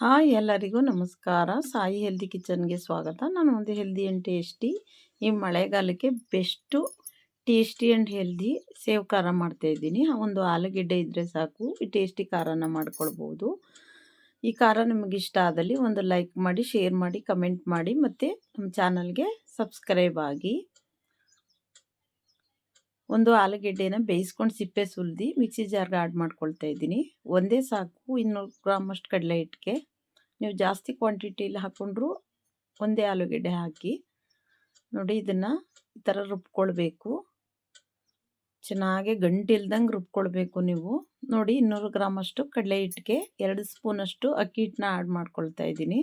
Hi ಎಲ್ಲರಿಗೂ ನಮಸ್ಕಾರ. Sai healthy ಕಿಚನ್ಗೆ ಸ್ವಾಗತ. ನಾನು ಒಂದು ಹೆಲ್ದಿ ಆ್ಯಂಡ್ ಟೇಸ್ಟಿ ಈ ಮಳೆಗಾಲಕ್ಕೆ best, tasty and healthy sev ಖಾರ ಮಾಡ್ತಾಯಿದ್ದೀನಿ ಒಂದು ಆಲೂಗೆಡ್ಡೆ ಇದ್ದರೆ ಸಾಕು, ಈ ಟೇಸ್ಟಿ ಖಾರನ ಮಾಡ್ಕೊಳ್ಬೋದು. ಈ ಖಾರ ನಿಮಗೆ ಇಷ್ಟ ಆದಲ್ಲಿ ಒಂದು ಲೈಕ್ ಮಾಡಿ, ಶೇರ್ ಮಾಡಿ, ಕಮೆಂಟ್ ಮಾಡಿ, ಮತ್ತು ನಮ್ಮ ಚಾನಲ್ಗೆ ಸಬ್ಸ್ಕ್ರೈಬ್ ಆಗಿ. ಒಂದು ಆಲೂಗೆಡ್ಡೆನ ಬೇಯಿಸ್ಕೊಂಡು ಸಿಪ್ಪೆ ಸುಲಿದು ಮಿಕ್ಸಿ ಜಾರ್ಗೆ ಆಡ್ ಮಾಡ್ಕೊಳ್ತಾ ಇದ್ದೀನಿ. ಒಂದೇ ಸಾಕು, ಇನ್ನೂರು ಗ್ರಾಮ್ ಅಷ್ಟು ಕಡಲೆ ಹಿಟ್ಟಿಗೆ. ನೀವು ಜಾಸ್ತಿ ಕ್ವಾಂಟಿಟಿಲಿ ಹಾಕ್ಕೊಂಡ್ರೂ ಒಂದೇ ಆಲೂಗೆಡ್ಡೆ ಹಾಕಿ. ನೋಡಿ, ಇದನ್ನು ಈ ಥರ ರುಬ್ಕೊಳ್ಬೇಕು. ಚೆನ್ನಾಗಿ ಗಂಟಿಲ್ದಂಗೆ ರುಬ್ಕೊಳ್ಬೇಕು ನೀವು. ನೋಡಿ, ಇನ್ನೂರು ಗ್ರಾಮ್ ಅಷ್ಟು ಕಡಲೆ ಹಿಟ್ಟಿಗೆ, ಎರಡು ಸ್ಪೂನಷ್ಟು ಅಕ್ಕಿ ಹಿಟ್ಟನ್ನ ಆಡ್ ಮಾಡ್ಕೊಳ್ತಾ ಇದ್ದೀನಿ.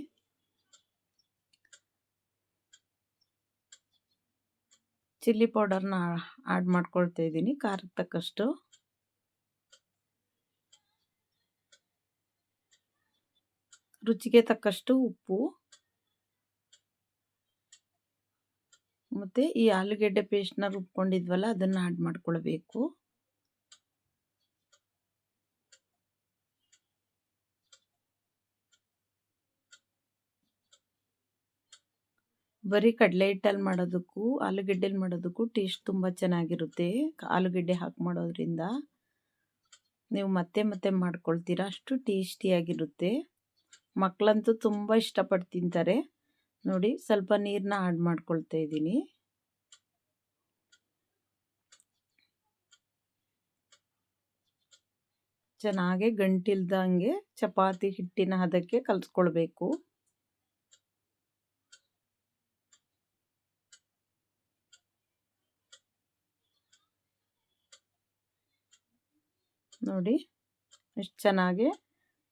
ಚಿಲ್ಲಿ ಪೌಡರ್ನ ಆ್ಯಡ್ ಮಾಡ್ಕೊಳ್ತಾ ಇದ್ದೀನಿ ಖಾರಕ್ಕೆ ತಕ್ಕಷ್ಟು. ರುಚಿಗೆ ತಕ್ಕಷ್ಟು ಉಪ್ಪು. ಮತ್ತು ಈ ಆಲೂಗೆಡ್ಡೆ ಪೇಸ್ಟ್ನ ರುಬ್ಕೊಂಡಿದ್ವಲ್ಲ, ಅದನ್ನು ಆ್ಯಡ್ ಮಾಡ್ಕೊಳ್ಬೇಕು. ಬರೀ ಕಡಲೆ ಹಿಟ್ಟಲ್ಲಿ ಮಾಡೋದಕ್ಕೂ, ಆಲೂಗೆಡ್ಡೆಲಿ ಮಾಡೋದಕ್ಕೂ ಟೇಸ್ಟ್ ತುಂಬ ಚೆನ್ನಾಗಿರುತ್ತೆ. ಆಲೂಗೆಡ್ಡೆ ಹಾಕಿ ಮಾಡೋದ್ರಿಂದ ನೀವು ಮತ್ತೆ ಮತ್ತೆ ಮಾಡ್ಕೊಳ್ತೀರಾ, ಅಷ್ಟು ಟೇಸ್ಟಿಯಾಗಿರುತ್ತೆ ಮಕ್ಕಳಂತೂ ತುಂಬ ಇಷ್ಟಪಟ್ಟು ತಿಂತಾರೆ. ನೋಡಿ, ಸ್ವಲ್ಪ ನೀರನ್ನ ಆಡ್ ಮಾಡ್ಕೊಳ್ತಾ ಇದ್ದೀನಿ. ಚೆನ್ನಾಗೆ ಗಂಟಿಲ್ದಂಗೆ ಚಪಾತಿ ಹಿಟ್ಟಿನ ಹದಕ್ಕೆ ಕಲಿಸ್ಕೊಳ್ಬೇಕು. ನೋಡಿ, ಎಷ್ಟು ಚೆನ್ನಾಗಿ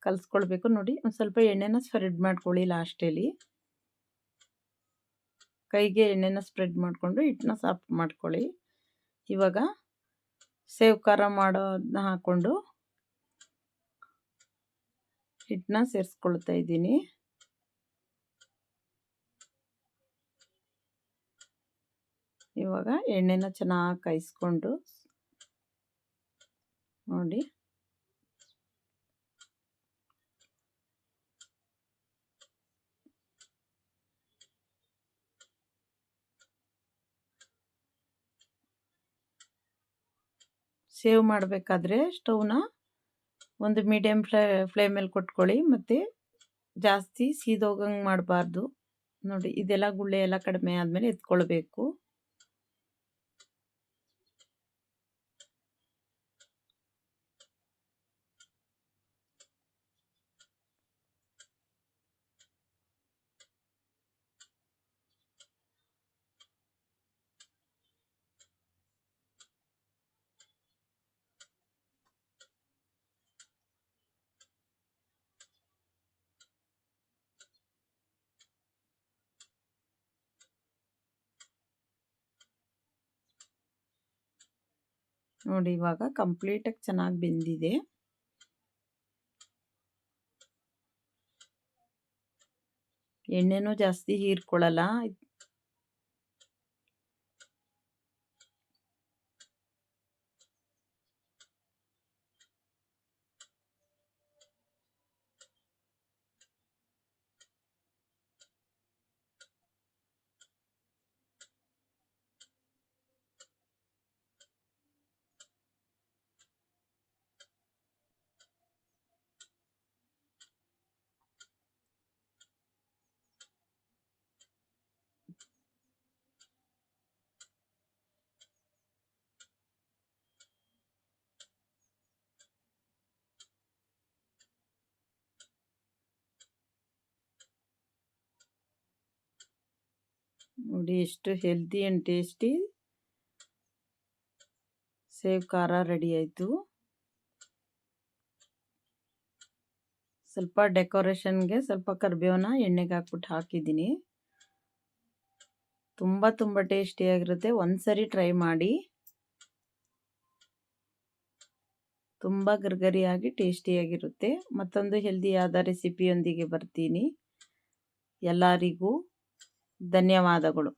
ಕಲಿಸ್ಕೊಳ್ಬೇಕು ನೋಡಿ. ಒಂದು ಸ್ವಲ್ಪ ಎಣ್ಣೆನ ಸ್ಪ್ರೆಡ್ ಮಾಡ್ಕೊಳ್ಳಿ ಲಾಸ್ಟಲ್ಲಿ ಕೈಗೆ ಎಣ್ಣೆನ ಸ್ಪ್ರೆಡ್ ಮಾಡಿಕೊಂಡು ಹಿಟ್ಟನ್ನ ಸಾಫ್ಟ್ ಮಾಡ್ಕೊಳ್ಳಿ. ಇವಾಗ ಸೇವ್ ಖಾರ ಮಾಡೋದನ್ನ ಹಾಕ್ಕೊಂಡು ಹಿಟ್ಟನ್ನ ಸೇರಿಸ್ಕೊಳ್ತಾ ಇದ್ದೀನಿ. ಇವಾಗ ಎಣ್ಣೆನ ಚೆನ್ನಾಗಿ ಕಾಯಿಸ್ಕೊಂಡು ನೋಡಿ. ಸೇವ್ ಮಾಡಬೇಕಾದ್ರೆ ಸ್ಟವ್ನ ಒಂದು ಮೀಡಿಯಮ್ ಫ್ಲೇ ಫ್ಲೇಮಲ್ಲಿ ಕೊಟ್ಕೊಳ್ಳಿ, ಮತ್ತು ಜಾಸ್ತಿ ಸೀದೋಗಂಗೆ ಮಾಡಬಾರ್ದು. ನೋಡಿ, ಇದೆಲ್ಲ ಗುಳ್ಳೆ ಎಲ್ಲ ಕಡಿಮೆ ಆದಮೇಲೆ ಎತ್ಕೊಳ್ಬೇಕು. ನೋಡಿ ಇವಾಗ ಕಂಪ್ಲೀಟಾಗಿ ಚೆನ್ನಾಗಿ ಬೆಂದಿದೆ. ಎಣ್ಣೆನೂ ಜಾಸ್ತಿ ಹೀರ್ಕೊಳ್ಳಲ್ಲ. ನೋಡಿ ಎಷ್ಟು ಹೆಲ್ದಿ ಆ್ಯಂಡ್ ಟೇಸ್ಟಿ ಸೇವ್ ಖಾರ ರೆಡಿ ಆಯಿತು. ಸ್ವಲ್ಪ ಡೆಕೋರೇಷನ್ಗೆ ಸ್ವಲ್ಪ ಕರಿಬೇವನ್ನ ಎಣ್ಣೆಗೆ ಹಾಕ್ಬಿಟ್ಟು ಹಾಕಿದ್ದೀನಿ. ತುಂಬ ತುಂಬ ಟೇಸ್ಟಿಯಾಗಿರುತ್ತೆ ಒಂದ್ಸರಿ ಟ್ರೈ ಮಾಡಿ. ತುಂಬ ಗರ್ಗರಿಯಾಗಿ ಟೇಸ್ಟಿಯಾಗಿರುತ್ತೆ ಮತ್ತೊಂದು ಹೆಲ್ದಿಯಾದ ರೆಸಿಪಿಯೊಂದಿಗೆ ಬರ್ತೀನಿ. ಎಲ್ಲರಿಗೂ ಧನ್ಯವಾದಗಳು.